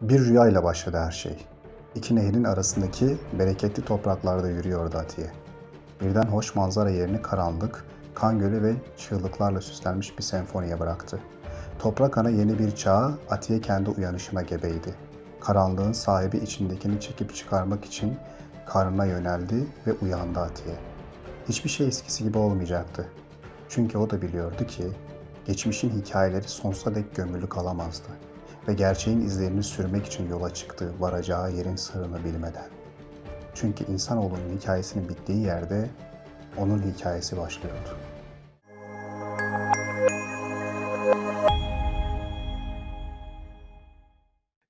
Bir rüyayla başladı her şey. İki nehrin arasındaki bereketli topraklarda yürüyordu Atiye. Birden hoş manzara yerini karanlık, kan gölü ve çığlıklarla süslenmiş bir senfoniye bıraktı. Toprak ana yeni bir çağa, Atiye kendi uyanışına gebeydi. Karanlığın sahibi içindekini çekip çıkarmak için karnına yöneldi ve uyandı Atiye. Hiçbir şey eskisi gibi olmayacaktı. Çünkü o da biliyordu ki geçmişin hikayeleri sonsuza dek gömülü kalamazdı ve gerçeğin izlerini sürmek için yola çıktı varacağı yerin sırrını bilmeden. Çünkü insanoğlunun hikayesinin bittiği yerde onun hikayesi başlıyordu.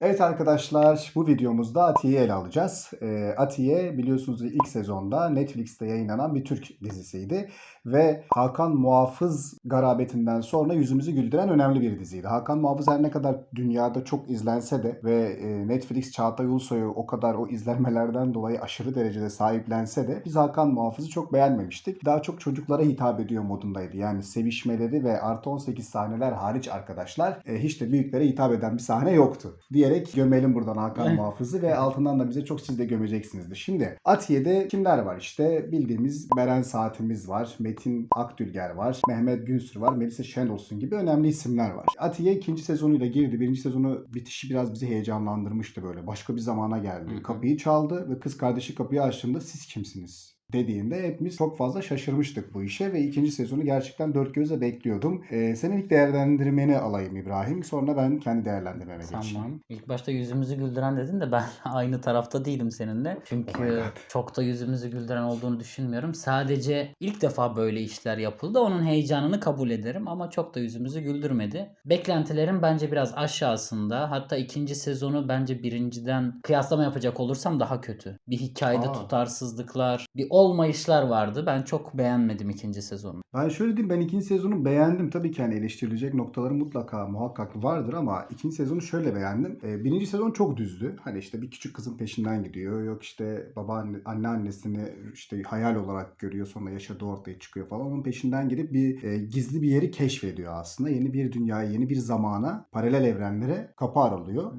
Evet arkadaşlar bu videomuzda Atiye'yi ele alacağız. Ee, Atiye biliyorsunuz ilk sezonda Netflix'te yayınlanan bir Türk dizisiydi. Ve Hakan Muhafız garabetinden sonra yüzümüzü güldüren önemli bir diziydi. Hakan Muhafız her ne kadar dünyada çok izlense de ve e, Netflix Çağatay Ulusoy'u o kadar o izlenmelerden dolayı aşırı derecede sahiplense de biz Hakan Muhafız'ı çok beğenmemiştik. Daha çok çocuklara hitap ediyor modundaydı. Yani sevişmeleri ve artı 18 sahneler hariç arkadaşlar e, hiç de büyüklere hitap eden bir sahne yoktu. Diyerek gömelim buradan Hakan. Muhafız'ı ve altından da bize çok siz de gömeceksinizdir. Şimdi Atiye'de kimler var işte bildiğimiz Beren Saatimiz var, Metin Akdülger var, Mehmet Günsür var, Melisa Şenolsun gibi önemli isimler var. Atiye ikinci sezonuyla girdi. Birinci sezonu bitişi biraz bizi heyecanlandırmıştı böyle. Başka bir zamana geldi. Kapıyı çaldı ve kız kardeşi kapıyı açtığında siz kimsiniz? Dediğinde hepimiz çok fazla şaşırmıştık bu işe ve ikinci sezonu gerçekten dört gözle bekliyordum. Ee, senin ilk değerlendirmeni alayım İbrahim. Sonra ben kendi değerlendirmeme geçeyim. Tamam. İlk başta yüzümüzü güldüren dedin de ben aynı tarafta değilim seninle. Çünkü Oh çok da yüzümüzü güldüren olduğunu düşünmüyorum. Sadece ilk defa böyle işler yapıldı. Onun heyecanını kabul ederim ama çok da yüzümüzü güldürmedi. Beklentilerim bence biraz aşağısında. Hatta ikinci sezonu bence birinciden kıyaslama yapacak olursam daha kötü. Bir hikayede Aa. tutarsızlıklar, bir olmayışlar vardı. Ben çok beğenmedim ikinci sezonu. Ben şöyle diyeyim ben ikinci sezonu beğendim. Tabii ki hani eleştirilecek noktaları mutlaka muhakkak vardır ama ikinci sezonu şöyle beğendim. Ee, birinci sezon çok düzdü. Hani işte bir küçük kızın peşinden gidiyor. Yok işte babaanne, anneannesini işte hayal olarak görüyor sonra yaşadığı ortaya çıkıyor falan. Onun peşinden gidip bir e, gizli bir yeri keşfediyor aslında. Yeni bir dünyaya, yeni bir zamana, paralel evrenlere kapı aralıyor.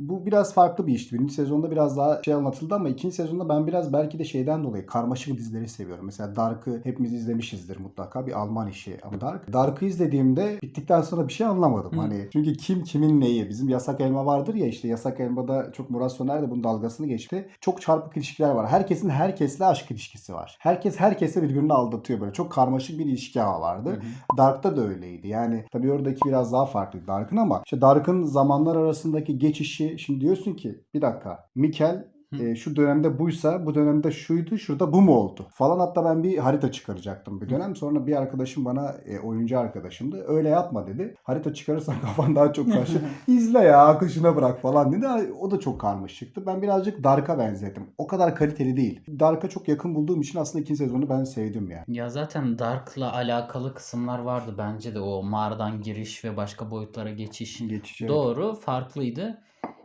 Bu biraz farklı bir işti. Birinci sezonda biraz daha şey anlatıldı ama ikinci sezonda ben biraz belki de şeyden dolayı karmaşık dizileri seviyorum. Mesela Dark'ı hepimiz izlemişizdir mutlaka. Bir Alman işi ama Dark. Dark'ı izlediğimde bittikten sonra bir şey anlamadım. Hı. Hani çünkü kim kimin neyi? Bizim Yasak Elma vardır ya işte Yasak Elma'da çok Murat Soner de bunun dalgasını geçti. Çok çarpık ilişkiler var. Herkesin herkesle aşk ilişkisi var. Herkes herkese birbirini aldatıyor böyle. Çok karmaşık bir ilişki ağı vardı. Hı hı. Dark'ta da öyleydi. Yani tabii oradaki biraz daha farklı Dark'ın ama işte Dark'ın zamanlar arasındaki geçişi şimdi diyorsun ki bir dakika Mikel. E, şu dönemde buysa bu dönemde şuydu şurada bu mu oldu falan. Hatta ben bir harita çıkaracaktım bir dönem. Sonra bir arkadaşım bana e, oyuncu arkadaşımdı. Öyle yapma dedi. Harita çıkarırsan kafan daha çok karşı izle ya akışına bırak falan dedi. O da çok karmaşıktı. Ben birazcık Dark'a benzettim. O kadar kaliteli değil. Dark'a çok yakın bulduğum için aslında ikinci sezonu ben sevdim yani. Ya zaten Dark'la alakalı kısımlar vardı bence de. O mağaradan giriş ve başka boyutlara geçiş. Geçici. Doğru, farklıydı.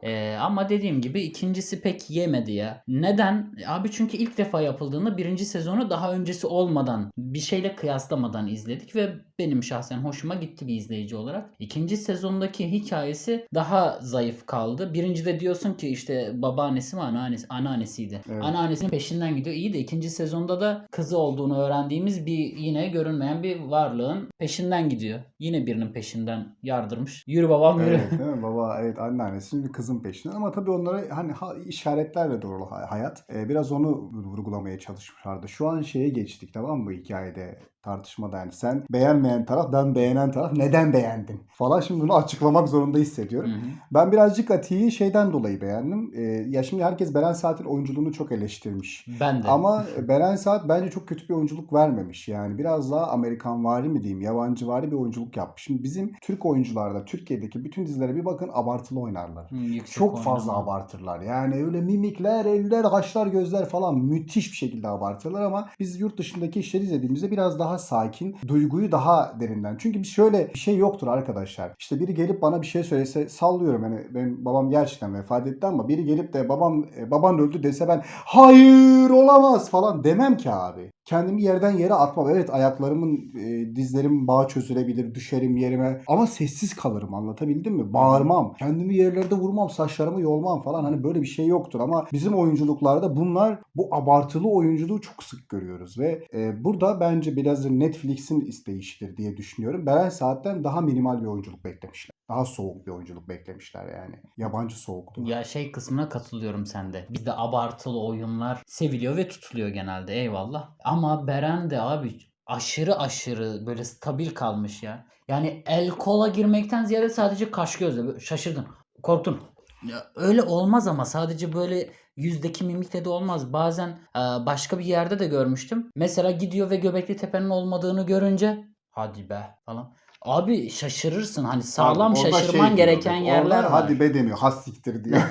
Ee, ama dediğim gibi ikincisi pek yemedi ya. Neden? Abi çünkü ilk defa yapıldığında birinci sezonu daha öncesi olmadan bir şeyle kıyaslamadan izledik ve benim şahsen hoşuma gitti bir izleyici olarak. İkinci sezondaki hikayesi daha zayıf kaldı. Birincide diyorsun ki işte babaannesi mi anneannesi, anneannesiydi. Evet. Anneannesinin peşinden gidiyor. İyi de ikinci sezonda da kızı olduğunu öğrendiğimiz bir yine görünmeyen bir varlığın peşinden gidiyor. Yine birinin peşinden yardırmış. Yürü babam yürü. Evet, değil mi? Baba evet anneannesi şimdi kızın peşinden ama tabii onlara hani ha- işaretlerle doğru hay- hayat. Ee, biraz onu vurgulamaya çalışmışlardı. Şu an şeye geçtik tamam mı hikayede tartışmada yani sen beğenmeyen taraf ben beğenen taraf neden beğendin falan şimdi bunu açıklamak zorunda hissediyorum. Hı hı. Ben birazcık Ati'yi şeyden dolayı beğendim. Ee, ya şimdi herkes Beren Saat'in oyunculuğunu çok eleştirmiş. Ben de. Ama Beren Saat bence çok kötü bir oyunculuk vermemiş. Yani biraz daha Amerikan vari mi diyeyim, yabancı vari bir oyunculuk yapmış. Şimdi bizim Türk oyuncularda, Türkiye'deki bütün dizilere bir bakın abartılı oynarlar. Hı, Çok fazla oynama. abartırlar. Yani öyle mimikler, eller, kaşlar, gözler falan müthiş bir şekilde abartırlar ama biz yurt dışındaki işleri izlediğimizde biraz daha sakin, duyguyu daha derinden. Çünkü şöyle bir şey yoktur arkadaşlar. İşte biri gelip bana bir şey söylese sallıyorum hani benim babam gerçekten vefat etti ama biri gelip de babam e, baban öldü dese ben hayır olamaz falan demem ki abi. Kendimi yerden yere atmam. Evet ayaklarımın, e, dizlerim bağ çözülebilir, düşerim yerime ama sessiz kalırım anlatabildim mi? Bağırmam, kendimi yerlerde vurmam, saçlarımı yolmam falan hani böyle bir şey yoktur ama bizim oyunculuklarda bunlar bu abartılı oyunculuğu çok sık görüyoruz ve e, burada bence biraz Netflix'in isteyişidir diye düşünüyorum. Beren Saat'ten daha minimal bir oyunculuk beklemişler. Daha soğuk bir oyunculuk beklemişler yani. Yabancı soğukluğu. Ya şey kısmına katılıyorum sende. Bizde abartılı oyunlar seviliyor ve tutuluyor genelde eyvallah. Ama Beren de abi aşırı aşırı böyle stabil kalmış ya. Yani el kola girmekten ziyade sadece kaş gözle Böyle şaşırdın. Korktun. Ya öyle olmaz ama sadece böyle yüzdeki mimikle de olmaz. Bazen e, başka bir yerde de görmüştüm. Mesela gidiyor ve Göbekli Tepe'nin olmadığını görünce hadi be falan. Abi şaşırırsın hani sağlam Abi şey şaşırman diyor, gereken orada yerler var. Hadi be demiyor. Has siktir diyor.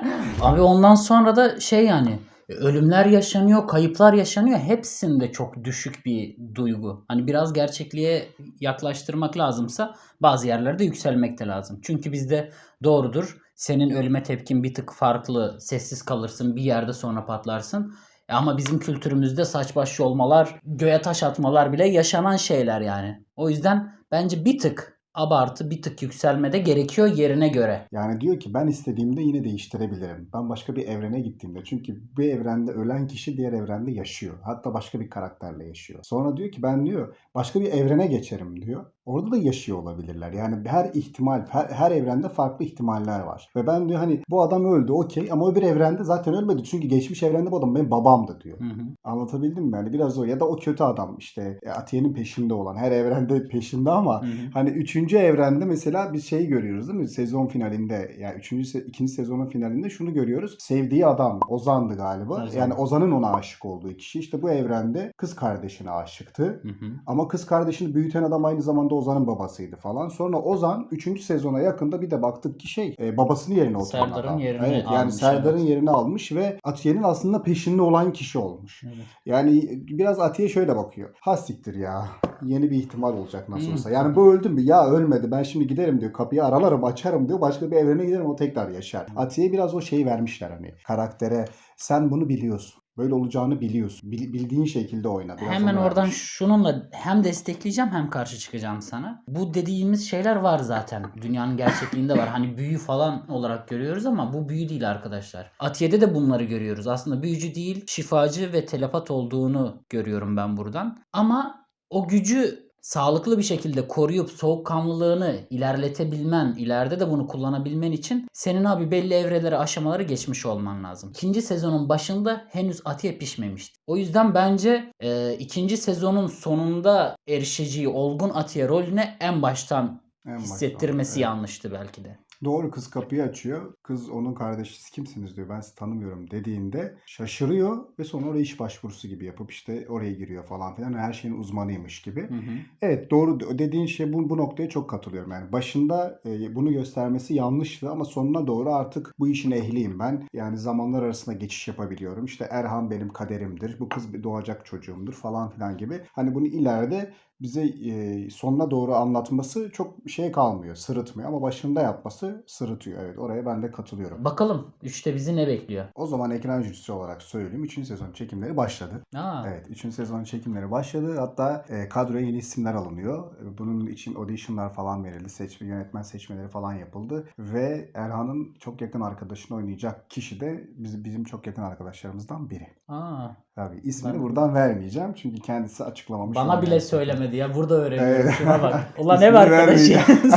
Abi ondan sonra da şey yani ölümler yaşanıyor, kayıplar yaşanıyor. Hepsinde çok düşük bir duygu. Hani biraz gerçekliğe yaklaştırmak lazımsa bazı yerlerde yükselmek de lazım. Çünkü bizde doğrudur. Senin ölüme tepkin bir tık farklı. Sessiz kalırsın, bir yerde sonra patlarsın. E Ama bizim kültürümüzde saç baş yolmalar, göğe taş atmalar bile yaşanan şeyler yani. O yüzden bence bir tık abartı, bir tık yükselme de gerekiyor yerine göre. Yani diyor ki ben istediğimde yine değiştirebilirim. Ben başka bir evrene gittiğimde. Çünkü bir evrende ölen kişi diğer evrende yaşıyor. Hatta başka bir karakterle yaşıyor. Sonra diyor ki ben diyor başka bir evrene geçerim diyor. Orada da yaşıyor olabilirler. Yani her ihtimal, her, her evrende farklı ihtimaller var. Ve ben diyor hani bu adam öldü okey ama öbür evrende zaten ölmedi. Çünkü geçmiş evrende bu adam benim babamdı diyor. Hı hı. Anlatabildim mi? Yani biraz o ya da o kötü adam işte e, Atiye'nin peşinde olan her evrende peşinde ama Hı hı. Hani üçüncü evrende mesela bir şey görüyoruz değil mi? Sezon finalinde yani üçüncü, ikinci sezonun finalinde şunu görüyoruz. Sevdiği adam Ozan'dı galiba. Ozan. Yani Ozan'ın ona aşık olduğu kişi. işte bu evrende kız kardeşine aşıktı. Hı hı. Ama kız kardeşini büyüten adam aynı zamanda Ozan'ın babasıydı falan. Sonra Ozan 3. sezona yakında bir de baktık ki şey e, babasının yerine oturan Serdar'ın adam. yerini evet, yani almış, Serdar'ın evet. yerini almış ve Atiye'nin aslında peşinde olan kişi olmuş. Evet. Yani biraz Atiye şöyle bakıyor. Ha siktir ya. Yeni bir ihtimal olacak nasıl Hmm. olsa. Yani bu öldü mü? Ya ölmedi. Ben şimdi giderim diyor. Kapıyı aralarım açarım diyor. Başka bir evrene giderim o tekrar yaşar. Atiye biraz o şeyi vermişler hani. Karaktere sen bunu biliyorsun. Böyle olacağını biliyorsun. Bil- bildiğin şekilde oyna. Biraz Hemen oradan vermiş. şununla hem destekleyeceğim hem karşı çıkacağım sana. Bu dediğimiz şeyler var zaten. Dünyanın gerçekliğinde var. Hani büyü falan olarak görüyoruz ama bu büyü değil arkadaşlar. Atiye'de de bunları görüyoruz. Aslında büyücü değil, şifacı ve telepat olduğunu görüyorum ben buradan. Ama o gücü sağlıklı bir şekilde koruyup soğukkanlılığını ilerletebilmen, ileride de bunu kullanabilmen için senin abi belli evreleri, aşamaları geçmiş olman lazım. İkinci sezonun başında henüz Atiye pişmemişti. O yüzden bence e, ikinci sezonun sonunda erişeceği olgun Atiye rolüne en baştan En baştan, hissettirmesi evet. yanlıştı belki de. Doğru kız kapıyı açıyor. Kız onun kardeşi "Siz kimsiniz diyor. Ben sizi tanımıyorum dediğinde şaşırıyor ve sonra oraya iş başvurusu gibi yapıp işte oraya giriyor falan filan. Her şeyin uzmanıymış gibi. Hı hı. Evet doğru dediğin şey bu, bu noktaya çok katılıyorum. Yani başında e, bunu göstermesi yanlıştı ama sonuna doğru artık bu işin ehliyim ben. Yani zamanlar arasında geçiş yapabiliyorum. İşte Erhan benim kaderimdir. Bu kız doğacak çocuğumdur falan filan gibi. Hani bunu ileride bize e, sonuna doğru anlatması çok şey kalmıyor, sırıtmıyor ama başında yapması sırıtıyor. Evet oraya ben de katılıyorum. Bakalım 3'te bizi ne bekliyor? O zaman ekran jürisi olarak söyleyeyim. 3. sezon çekimleri başladı. Aa, Evet, 3. sezon çekimleri başladı. Hatta e, kadroya yeni isimler alınıyor. Bunun için auditionlar falan verildi. Seçme, yönetmen seçmeleri falan yapıldı. Ve Erhan'ın çok yakın arkadaşını oynayacak kişi de biz, bizim çok yakın arkadaşlarımızdan biri. aa. Tabii ismini Ben- buradan vermeyeceğim. Çünkü kendisi açıklamamış. Bana bile gerçekten. Söylemedi ya. Burada öğreniyorum. Evet. Şuna bak. Ulan ev arkadaşıyız.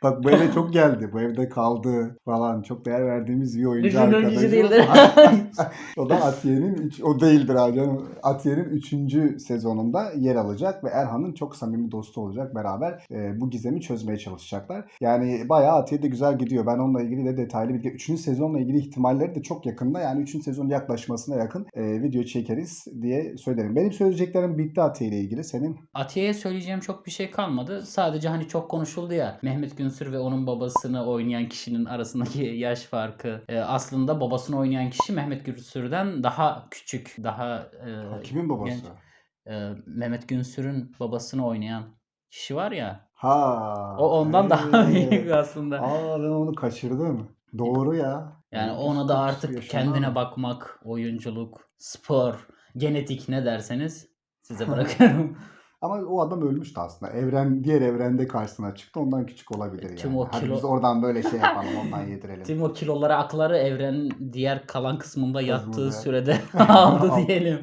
Bak eve çok geldi. Bu evde kaldı falan. Çok değer verdiğimiz bir oyuncu Düşündüğün arkadaşım. kişi değildir. o da Atiye'nin, üç- o değildir abi canım. Atiye'nin 3. sezonunda yer alacak ve Erhan'ın çok samimi dostu olacak. Beraber e, bu gizemi çözmeye çalışacaklar. Yani bayağı Atiye de güzel gidiyor. Ben onunla ilgili de detaylı bilgi. 3. sezonla ilgili ihtimalleri de çok yakında. Yani 3. sezonun yaklaşmasına yakın e, video çekeriz diye söylerim. Benim söyleyeceklerim bitti Atiye ile ilgili. Senin? Atiye'ye söyleyeceğim çok bir şey kalmadı. Sadece hani çok konuşuldu ya. Mehmet Günsür ve onun babasını oynayan kişinin arasındaki yaş farkı. Ee, aslında babasını oynayan kişi Mehmet Günsür'den daha küçük, daha e, Kimin babası? genç. E, Mehmet Günsür'ün babasını oynayan kişi var ya. Ha. O ondan daha evet. büyük aslında. Aa ben onu kaçırdım. Doğru ya. Yani ona da 30 artık yaşında kendine bakmak, oyunculuk, spor, genetik ne derseniz size bırakıyorum. Ama o adam ölmüştü aslında. Evren diğer evrende karşısına çıktı. Ondan küçük olabilir yani. Tüm o Hadi kilo- biz oradan böyle şey yapalım. Ondan yedirelim. Tüm o kiloları akları evrenin diğer kalan kısmında yattığı sürede aldı diyelim.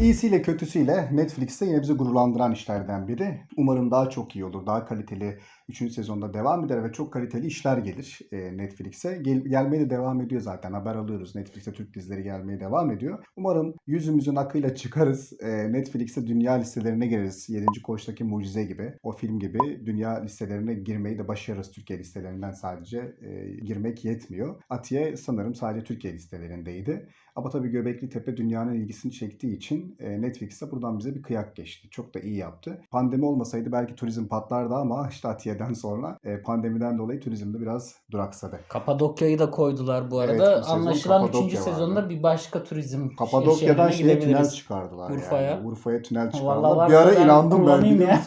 İyisiyle kötüsüyle Netflix'te yine bizi gururlandıran işlerden biri. Umarım daha çok iyi olur. Daha kaliteli 3. sezonda devam eder ve çok kaliteli işler gelir e, Netflix'e. Gel, gelmeye de devam ediyor zaten. Haber alıyoruz. Netflix'e Türk dizileri gelmeye devam ediyor. Umarım yüzümüzün akıyla çıkarız. E, Netflix'e dünya listelerine gireriz. 7. Koç'taki Mucize gibi. O film gibi dünya listelerine girmeyi de başarırız. Türkiye listelerinden sadece e, girmek yetmiyor. Atiye sanırım sadece Türkiye listelerindeydi. Ama tabii Göbekli Tepe dünyanın ilgisini çektiği için e, Netflix'e buradan bize bir kıyak geçti. Çok da iyi yaptı. Pandemi olmasaydı belki turizm patlardı ama işte Atiye'den sonra e, pandemiden dolayı turizm de biraz duraksadı. Kapadokya'yı da koydular bu Evet, arada. sezon Anlaşılan 3. Kapadokya sezonda vardı. bir başka turizm Kapadokya'dan şehrine şeye tünel çıkardılar Urfa'ya. yani. Urfa'ya tünel çıkardılar. Vallahi bir ara ben inandım ben ya.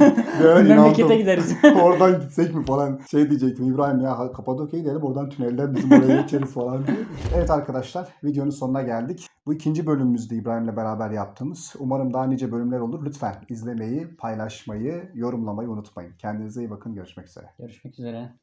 ara Memlekete gideriz. oradan gitsek mi falan şey diyecektim İbrahim ya Kapadokya'ya gidelim oradan tünelden bizim oraya geçeriz falan diye. Evet arkadaşlar videonun sonuna geldik. Bu ikinci bölümümüzde İbrahim'le beraber yaptığımız. Umarım daha nice bölümler olur. Lütfen izlemeyi, paylaşmayı, yorumlamayı unutmayın. Kendinize iyi bakın. Görüşmek üzere. Görüşmek üzere.